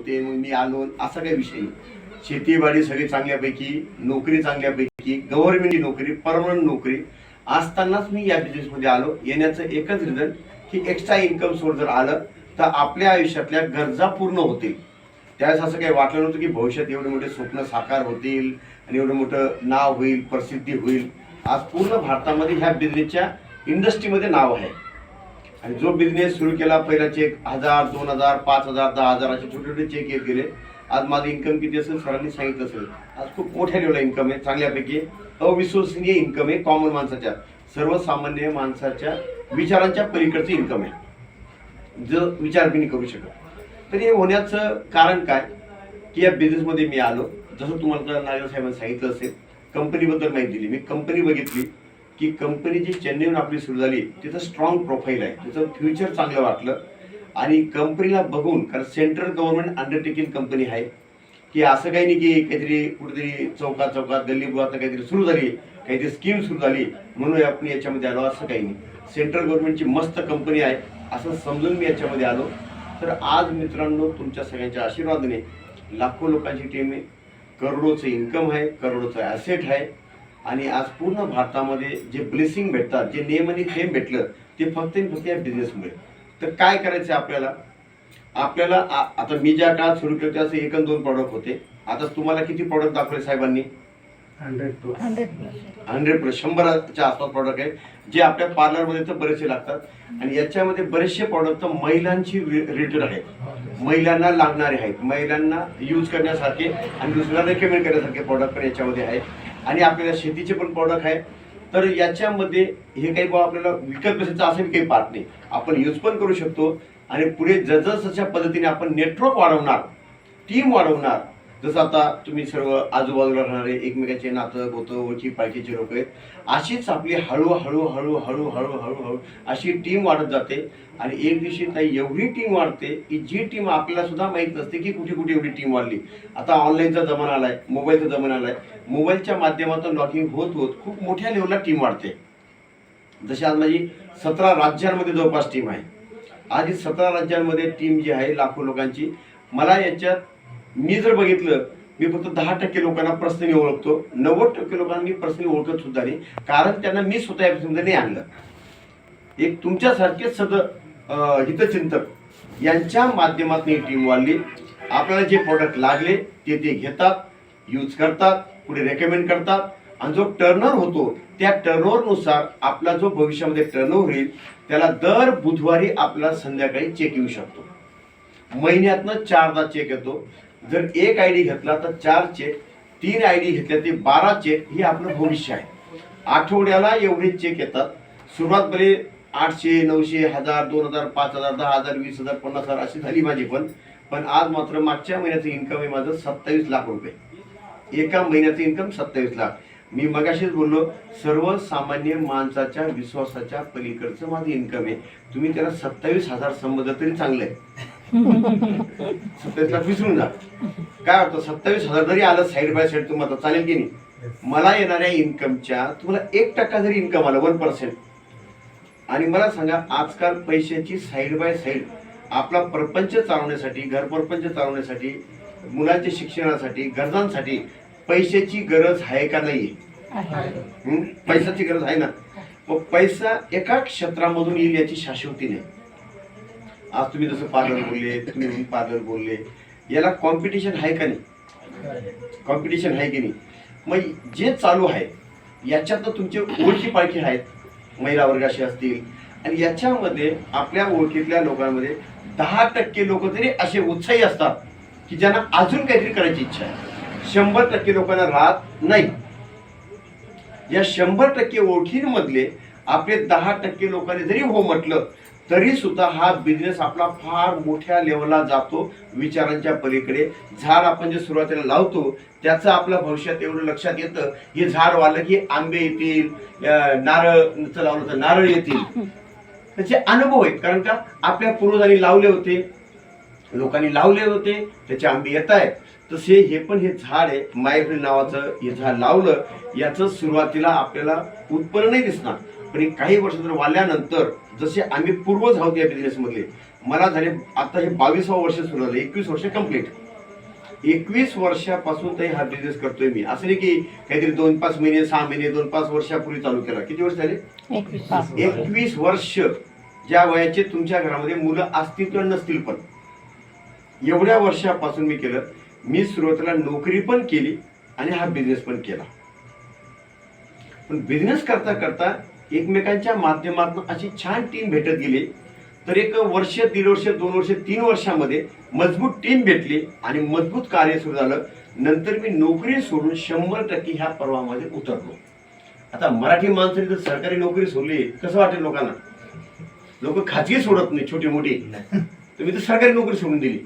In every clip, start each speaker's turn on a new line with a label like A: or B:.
A: होते मग मी आलो. असा काही विषय नाही. शेतीबाडी सगळी चांगल्यापैकी नोकरी चांगल्यापैकी गव्हर्नमेंट नोकरी परमनंट नोकरी. असतानाच मी या बिझनेसमध्ये आलो. येण्याचं एकच रिझन की एक्स्ट्रा इन्कम सोर्स जर आलं तर आपल्या आयुष्यातल्या गरजा पूर्ण होतील. त्यावेळेस असं काही वाटलं नव्हतं की भविष्यात एवढे मोठे स्वप्न साकार होतील आणि एवढं मोठं नाव होईल प्रसिद्धी होईल. आज पूर्ण भारतामध्ये ह्या बिझनेसच्या इंडस्ट्रीमध्ये नाव आहे. आणि जो बिझनेस सुरू केला पहिला चेक हजार दोन हजार पाच हजार दहा हजार असे छोटे छोटे चेक येत गेले आज माझं इन्कम किती असेल सरांनी सांगितलं असेल. आज खूप मोठ्या लेवलला इन्कम आहे चांगल्यापैकी. अविश्वसनीय इन्कम आहे कॉमन माणसाच्या सर्वसामान्य माणसाच्या विचारांच्या पलीकडचं इन्कम आहे. जो विचार मी करू शकत. तर हे होण्याचं कारण काय? की या बिझनेसमध्ये मी आलो. जसं तुम्हाला नागेश साहेबांनी सांगितलं असेल कंपनीबद्दल माहिती दिली. मी कंपनी बघितली. की कंपनी जी चेन्नईहून आपली सुरू झाली तिथं स्ट्रॉंग प्रोफाईल आहे. तिचं फ्युचर चांगलं वाटलं. आणि कंपनीला बघून कारण सेंट्रल गव्हर्नमेंट अंडरटेकिंग कंपनी आहे की असं काही नाही की काहीतरी कुठेतरी चौकात चौकात गल्ली बुवात काहीतरी सुरू झाली काहीतरी स्कीम सुरू झाली म्हणून आपण याच्यामध्ये आलो असं काही नाही. सेंट्रल गव्हर्नमेंटची मस्त कंपनी आहे असं समजून मी याच्यामध्ये आलो. तर आज मित्रांनो तुमच्या सगळ्यांच्या आशीर्वादाने लाखो लोकांची टीम आहे. करोडोचं इन्कम आहे करोडोचं ॲसेट आहे. आणि आज पूर्ण भारतामध्ये जे ब्लेसिंग भेटतात जे नेम आणि फेम भेटलं ते फक्त आणि फक्त या बिझनेसमुळे तर काय करायचं आपल्याला? आपल्याला आता मी ज्या काळात सुरू केलं त्याचे एक आणि दोन प्रॉडक्ट होते. आता तुम्हाला किती प्रॉडक्ट दाखवले साहेबांनी?
B: हंड्रेड प्लस
C: हंड्रेड प्लस
A: शंभराच्या आसपास प्रॉडक्ट आहेत जे आपल्या पार्लरमध्ये तर बरेचसे लागतात. आणि याच्यामध्ये बरेचसे प्रॉडक्ट तर महिलांची रिलेटेड आहेत. महिलांना लागणारे आहेत. महिलांना यूज करण्यासारखे आणि दुसऱ्याला रेकमेंड करण्यासारखे प्रॉडक्ट पण याच्यामध्ये आहेत. आणि आपल्याला शेतीचे पण प्रॉडक्ट आहे तर याच्यामध्ये हे काही बुवा आपल्याला विकत बसायचं असं काही पार्ट नाही. आपण यूज पण करू शकतो आणि पुढे जसजशा पद्धतीने आपण नेटवर्क वाढवणार टीम वाढवणार जसं आता तुम्ही सर्व आजूबाजूला राहणारे एकमेकांचे नातं गोतं ओळखी पाळखीचे लोक आहेत अशीच आपली हळूहळू हळू हळू हळू अशी टीम वाढत जाते. आणि एक दिवशी ताई एवढी टीम वाढते की जी टीम आपल्याला सुद्धा माहीत नसते की कुठे कुठे एवढी टीम वाढली. आता ऑनलाईनचा जमाना आलाय मोबाईलचा जमाना आलाय. मोबाईलच्या माध्यमातून लॉगिंग होत होत खूप मोठ्या लेवलला टीम वाढते. जशी आज माझी सतरा राज्यांमध्ये जवळपास टीम आहे. आज ही सतरा राज्यांमध्ये टीम जी आहे लाखो लोकांची. मला याच्यात मी जर बघितलं मी फक्त दहा टक्के लोकांना प्रसंगी ओळखतो. नव्वद टक्के लोकांना मी प्रसंगी ओळखत सुद्धा नाही. कारण त्यांना मी स्वतः या नाही आणलं. एक तुमच्यासारखेच सद हितचिंतक यांच्या माध्यमातून ही टीम वाढली. आपल्याला जे प्रोडक्ट लागले ते ते घेतात यूज करतात पुढे रेकमेंड करतात. आणि जो टर्नर होतो त्या टर्नओव्हरनुसार आपला जो भविष्यामध्ये टर्नओव्हर होईल त्याला दर बुधवारी आपला संध्याकाळी चेक येऊ शकतो. महिन्यातनं चारदा चेक येतो. जर एक आय डी घेतला तर चार चेक तीन आय डी घेतल्या ते बारा चेक हे आपलं भविष्य आहे. आठवड्याला एवढे चेक येतात. सुरुवात बरे आठशे नऊशे हजार दोन हजार पाच हजार दहा हजार वीस हजार पन्नास हजार अशी झाली माझी पण पण आज मात्र मागच्या महिन्याचं इन्कम आहे माझं सत्तावीस लाख रुपये. एका महिन्याचं इन्कम सत्तावीस लाख. मी मगाशीच बोललो सर्वसामान्य माणसाच्या विश्वासाच्या पलीकडचं माझं इन्कम आहे. तुम्ही त्याला सत्तावीस हजार समजलं तरी चांगलं आहे. लाख विसरून जा. काय होतं सत्तावीस हजार जरी आलं साईड बाय साईड तुम्हाला चालेल की नाही? मला येणाऱ्या इन्कमच्या तुम्हाला एक टक्का जरी इन्कम आलं वन पर्सेंट आणि मला सांगा आजकाल पैशाची साईड बाय साईड आपला प्रपंच चालवण्यासाठी घर प्रपंच चालवण्यासाठी मुलांच्या शिक्षणासाठी गरजांसाठी पैशाची गरज आहे का नाही
C: आहे?
A: पैशाची गरज आहे ना? मग पैसा एका क्षेत्रामधून येईल याची शाश्वती नाही. आज तुम्ही जसं पार्लर बोलले तुम्ही पार्लर बोलले याला कॉम्पिटिशन आहे का नाही? कॉम्पिटिशन आहे की नाही? मग जे चालू आहे याच्यात तुमचे ओळखी पाळखी आहेत. महिला वर्गाशी असतील. आणि याच्यामध्ये आपल्या ओळखीतल्या लोकांमध्ये दहा टक्के लोक तरी असे उत्साही असतात की ज्यांना अजून काहीतरी करायची इच्छा आहे. शंभर टक्के लोकांना राहत नाही. या शंभर टक्के ओळखींमधले आपले दहा टक्के लोकांनी जरी हो म्हटलं तरी सुद्धा हा बिझनेस आपला फार मोठ्या लेवलला जातो विचारांच्या पलीकडे. झाड आपण जे सुरुवातीला लावतो त्याचं आपल्या भविष्यात एवढं लक्षात येतं. हे झाड वाढलं की आंबे येतील नारळचं नारळ लावलं तर नारळ येतील. त्याचे अनुभव आहेत. कारण का? आपल्या पूर्वजांनी लावले होते. लोकांनी लावले होते. त्याचे आंबे येत आहेत. तसे हे पण हे झाड आहे. मायफ्रेंड नावाचं हे झाड लावलं. याचं सुरुवातीला आपल्याला उत्पन्न नाही दिसणार. पण हे काही वर्ष जर वाढल्यानंतर जसे आम्ही पूर्वज आहोत या बिझनेसमधले मला झाले आता हे बावीसावं वर्ष सुरू झालं एकवीस वर्ष कंप्लीट एकवीस वर्षापासून तरी हा बिझनेस करतोय मी. असं नाही की काहीतरी दोन पाच महिने सहा महिने दोन पाच वर्षापूर्वी चालू केला. किती वर्ष झाले?
B: एकवीस
A: वर्ष ज्या वयाचे तुमच्या घरामध्ये मुलं असतील किंवा नसतील पण. एवढ्या वर्षापासून मी केलं. मी सुरुवातीला नोकरी पण केली आणि हा बिझनेस पण केला. पण बिझनेस करता करता एकमेकांच्या माध्यमातून अशी छान टीम भेटत गेली. तर एक वर्ष दीड वर्ष दोन वर्ष तीन वर्षामध्ये मजबूत टीम भेटली आणि मजबूत कार्य सुरू झालं. नंतर मी नोकरी सोडून शंभर टक्के ह्या पर्वामध्ये उतरलो. आता मराठी माणसाने जर सरकारी नोकरी सोडली कसं वाटेल लोकांना? लोक खाजगी सोडत नाही छोटी मोठी तर तर सरकारी नोकरी सोडून दिली.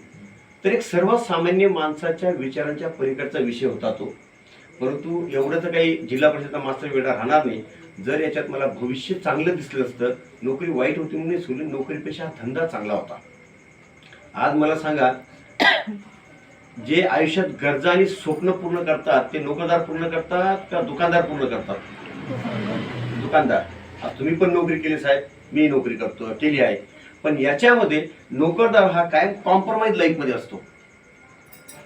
A: तर एक सर्वसामान्य माणसाच्या विचारांच्या पलीकडचा विषय होता तो. परंतु एवढं तर काही जिल्हा परिषदचा मास्तर वेळा राहणार नाही. जर याच्यात मला भविष्य चांगलं दिसलं असतं नोकरी वाईट होती म्हणून नाही नोकरीपेक्षा हा धंदा चांगला होता. आज मला सांगा जे आयुष्यात गरजा आणि स्वप्न पूर्ण करतात ते नोकरदार पूर्ण करतात का दुकानदार पूर्ण करतात? दुकानदार. तुम्ही पण नोकरी केली साहेब मी नोकरी करतो केली आहे. पण याच्यामध्ये नोकरदार हा कायम कॉम्प्रोमाइज लाईफमध्ये असतो.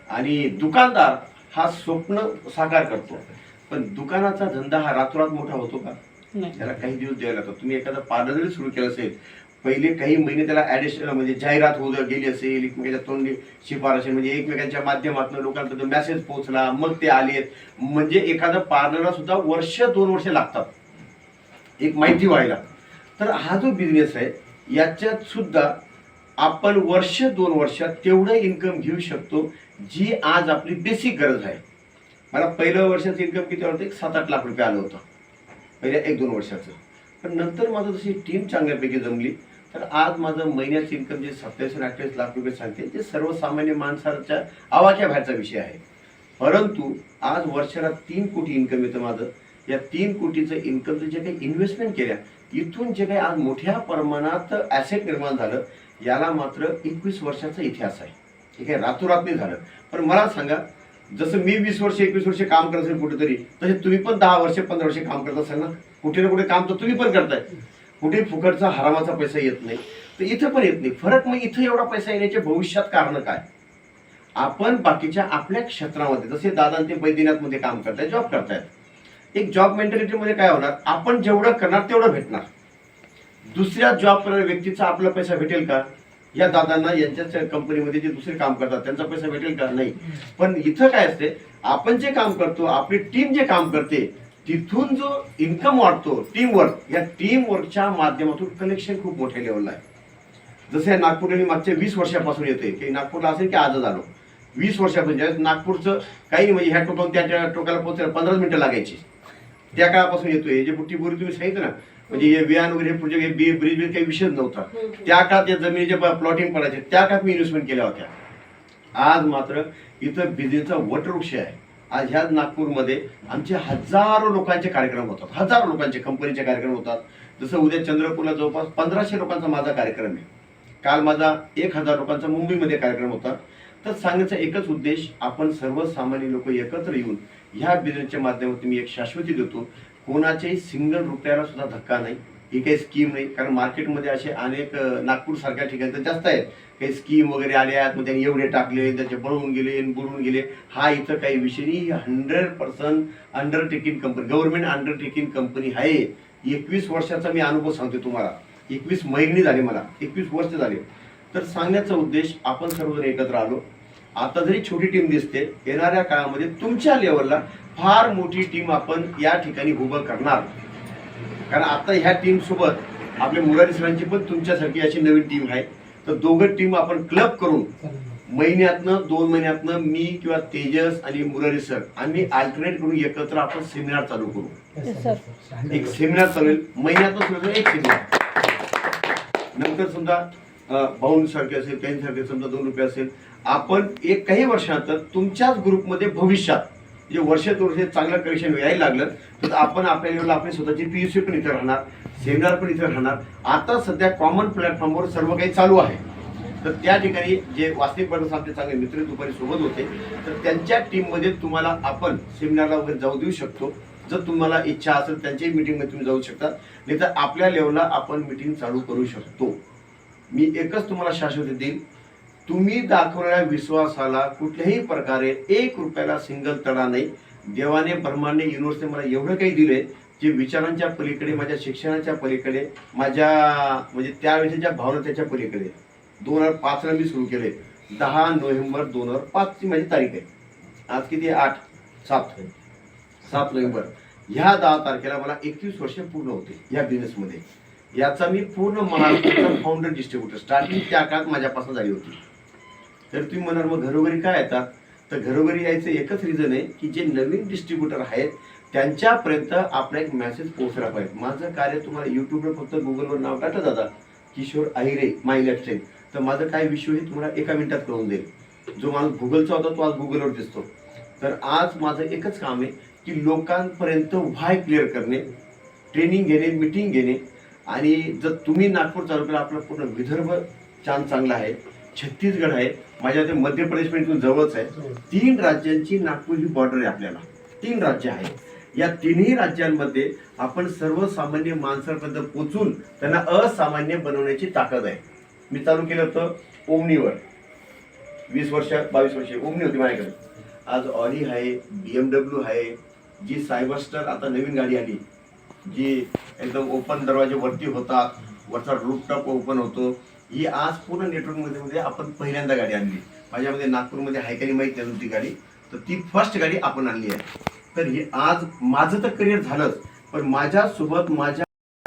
A: आणि दुकानदार हा स्वप्न साकार करतो. पण दुकानाचा धंदा हा रातोरात मोठा होतो का? त्याला काही दिवस द्यावे लागतात. तुम्ही एखादा पार्लर जरी सुरू केलं असेल पहिले काही महिने त्याला ऍडिशनल म्हणजे जाहिरात होत गेली असेल एकमेकांच्या तोंडी शिफारशी म्हणजे एकमेकांच्या माध्यमातून लोकांपर्यंत मेसेज पोहोचला मग ते आलेत म्हणजे एखादं पार्लरला सुद्धा वर्ष दोन वर्ष लागतात. एक माहिती व्हायला. तर हा जो बिझनेस आहे याच्यात सुद्धा आपण वर्ष दोन वर्षात तेवढं इन्कम घेऊ शकतो जी आज आपली बेसिक गरज आहे. मला पहिलं वर्षाचं इन्कम किती होतं एक सात आठ लाख रुपये आलं होतं. पहिल्या एक दोन वर्षाचं. पण नंतर माझं जशी टीम चांगल्यापैकी जमली तर आज माझं महिन्याचं इन्कम जे सत्तावीस आणि अठ्ठावीस लाख रुपये सांगते ते सर्वसामान्य माणसाच्या आवाक्या बाहेरचा विषय आहे. परंतु आज वर्षाला तीन कोटी इन्कम येतं माझं. या तीन कोटीचं इन्कमचं जे काही इन्व्हेस्टमेंट केल्या इथून जे काही आज मोठ्या प्रमाणात ॲसेट निर्माण झालं याला मात्र एकवीस वर्षाचा इतिहास आहे. हे आहे? रातोरात नाही झालं पण मला सांगा जसं मी वीस वर्ष एकवीस वर्ष काम करत असेल कुठेतरी तसे तुम्ही पण दहा वर्ष पंधरा वर्ष काम करत असाल ना? कुठे ना कुठे काम तर तुम्ही पण करताय. कुठे फुकटचा हरामाचा पैसा येत नाही. तर इथं पण येत नाही. फरक मग इथं एवढा पैसा येण्याचे भविष्यात कारण काय? आपण बाकीच्या आपल्या क्षेत्रामध्ये जसे दादा ते बैद्यनाथमध्ये काम करतायत जॉब करतायत. एक जॉब मेंटॅलिटीमध्ये काय होणार? आपण जेवढं करणार तेवढं भेटणार. दुसऱ्या जॉब करणाऱ्या व्यक्तीचा आपला पैसा भेटेल का? या दादांना यांच्याच कंपनीमध्ये जे दुसरे काम करतात त्यांचा पैसा भेटेल का? नाही. पण इथं काय असते आपण जे काम करतो आपली टीम जे काम करते तिथून जो इन्कम वाढतो टीम वर्क या टीम वर्कच्या माध्यमातून कनेक्शन खूप मोठ्या लेवलला आहे. जसे या नागपूरला मागच्या वीस वर्षापासून येते की नागपूरला असेल की आजच आलो. वीस वर्षापासून ज्यावेळेस नागपूरचं काही नाही म्हणजे ह्या टोकाला त्या टोकाला पोहोचायला पंधरा मिनिटं लागायची. त्या काळापासून येतोय जे बुट्टी बोरी तुम्ही सांगितलं ना म्हणजे हे वियान वगैरे प्रोजेक्ट हे बी ब्रिज ब्रिज काही विषयच नव्हता. त्या काळात या जमिनीचे प्लॉटिंग पडायचे. त्या काळात मी इन्व्हेस्टमेंट केल्या होत्या. आज मात्र इथं बिझनेसचा वटवृक्ष आहे. आज ह्या नागपूरमध्ये आमचे हजारो लोकांचे कार्यक्रम होतात. हजारो लोकांचे कंपनीचे कार्यक्रम होतात. जसं उद्या चंद्रपूरला जवळपास पंधराशे लोकांचा माझा कार्यक्रम आहे. काल माझा एक हजार लोकांचा मुंबईमध्ये कार्यक्रम होता. तर सांगण्याचा एकच उद्देश आपण सर्वसामान्य लोक एकत्र येऊन ह्या बिझनेसच्या माध्यमातून मी एक शाश्वती देतो. कोणाच्याही सिंगल रुपयाला सुद्धा धक्का नाही. ही काही स्कीम नाही. कारण मार्केटमध्ये असे अनेक नागपूर सारख्या ठिकाणी तर जास्त आहेत. काही स्कीम वगैरे आल्या आहेत मग त्यांनी एवढे टाकले त्याचे बळून गेले बुडून गेले. हा इथं काही विषय नाही. Hundred percent undertaking company government undertaking company आहे. एकवीस वर्षाचा मी अनुभव सांगतो तुम्हाला. एकवीस महिने झाले मला. एकवीस वर्ष झाले. तर सांगण्याचा उद्देश आपण सर्वजण एकत्र आलो. आता जरी छोटी टीम दिसते येणाऱ्या काळामध्ये तुमच्या लेवलला फार मोठी टीम आपण या ठिकाणी उभं करणार. कारण आता ह्या टीम सोबत आपल्या मुरारी सरांची पण तुमच्यासारखी अशी नवीन टीम आहे. तर दोघं टीम आपण क्लब करून महिन्यातनं दोन महिन्यातनं मी किंवा तेजस आणि मुरारी सर आम्ही अल्टरनेट करून एकत्र आपण सेमिनार चालू करू. एक सेमिनार चालेल महिन्यातनं एक सेमिनार नंतर समजा बाऊंड सारखे असेल काही सारखे समजा दोन रुपये असेल. आपण एक काही वर्षानंतर तुमच्याच ग्रुपमध्ये भविष्यात जे वर्ष वर्ष चांगलं कलेक्शन यायला लागलं तर आपण आपल्या लेवलला आपली स्वतःची पी सी पण इथे राहणार सेमिनार पण इथे राहणार. आता सध्या कॉमन प्लॅटफॉर्मवर सर्व काही चालू आहे. तर त्या ठिकाणी जे वास्तविक बर्डस आमचे चांगले मित्र दुपारी सोबत होते तर त्यांच्या टीममध्ये तुम्हाला आपण सेमिनारला वगैरे जाऊ देऊ शकतो. जर तुम्हाला इच्छा असेल त्यांच्याही मीटिंगमध्ये तुम्ही जाऊ शकता. नाही तर आपल्या लेवलला आपण मीटिंग चालू करू शकतो. मी एकच तुम्हाला शाश्वती देईल तुम्ही दाखवणाऱ्या विश्वासाला कुठल्याही प्रकारे एक रुपयाला सिंगल तडा नाही. देवाने ब्रह्माने युनिव्हर्सिटी मला एवढं काही दिले जे विचारांच्या पलीकडे माझ्या शिक्षणाच्या पलीकडे माझ्या म्हणजे त्यावेळेच्या ज्या भावना त्याच्या पलीकडे. दोन हजार पाचला मी सुरू केले दहा नोव्हेंबर दोन हजार पाचची माझी तारीख आहे. आज किती आठ सात. सात नोव्हेंबर. ह्या दहा तारखेला मला एकवीस वर्ष पूर्ण होते या बिझनेसमध्ये याचा मी पूर्ण महाराष्ट्राचा फाउंडर डिस्ट्रीब्युटर स्टार्टिंग त्या काळात माझ्यापासून झाली होती. तर तुम्ही म्हणाल मग घरोघरी काय येतात तर घरोघरी यायचं एकच रिझन आहे की जे नवीन डिस्ट्रीब्युटर आहेत त्यांच्यापर्यंत आपला एक मेसेज पोहोचला पाहिजे. माझं कार्य तुम्हाला युट्यूबवर फक्त गुगलवर नाव टाकलं जातं. किशोर अहिरे माय लेफ्ट तर माझं काय विषय हे तुम्हाला एका मिनिटात कळून देईल जो माणूस गुगलचा होता तो आज गुगलवर दिसतो. तर आज माझं एकच काम आहे की लोकांपर्यंत व्हाय क्लिअर करणे ट्रेनिंग घेणे मिटिंग घेणे. आणि जर तुम्ही नागपूर तालुक्याला आपला पूर्ण विदर्भ छान चांगला आहे छत्तीसगड आहे माझ्या ते मध्य प्रदेश पण इथून जवळच आहे. तीन राज्यांची नागपूर ही बॉर्डर आहे आपल्याला. तीन राज्य आहेत. या तिन्ही राज्यांमध्ये आपण सर्वसामान्य माणसापर्यंत पोचून त्यांना असामान्य बनवण्याची ताकद आहे. मी चालू केलं होतं ओमनीवर. वीस वर्ष बावीस वर्ष ओमनी होती माझ्याकडे. आज ऑली आहे बी एम डब्ल्यू आहे जी सायबरस्टर आता नवीन गाडी आली. जी एकदम ओपन दरवाजे वरती होतात वरचा रूपटॉप ओपन होतो. ही आज पूर्ण नेटवर्कमध्ये मध्ये आपण पहिल्यांदा गाडी आणली. माझ्यामध्ये नागपूरमध्ये आहे का नाही माहीत ती गाडी. तर ती फर्स्ट गाडी आपण आणली आहे. तर ही आज माझं तर करिअर झालंच पण माझ्यासोबत माझ्या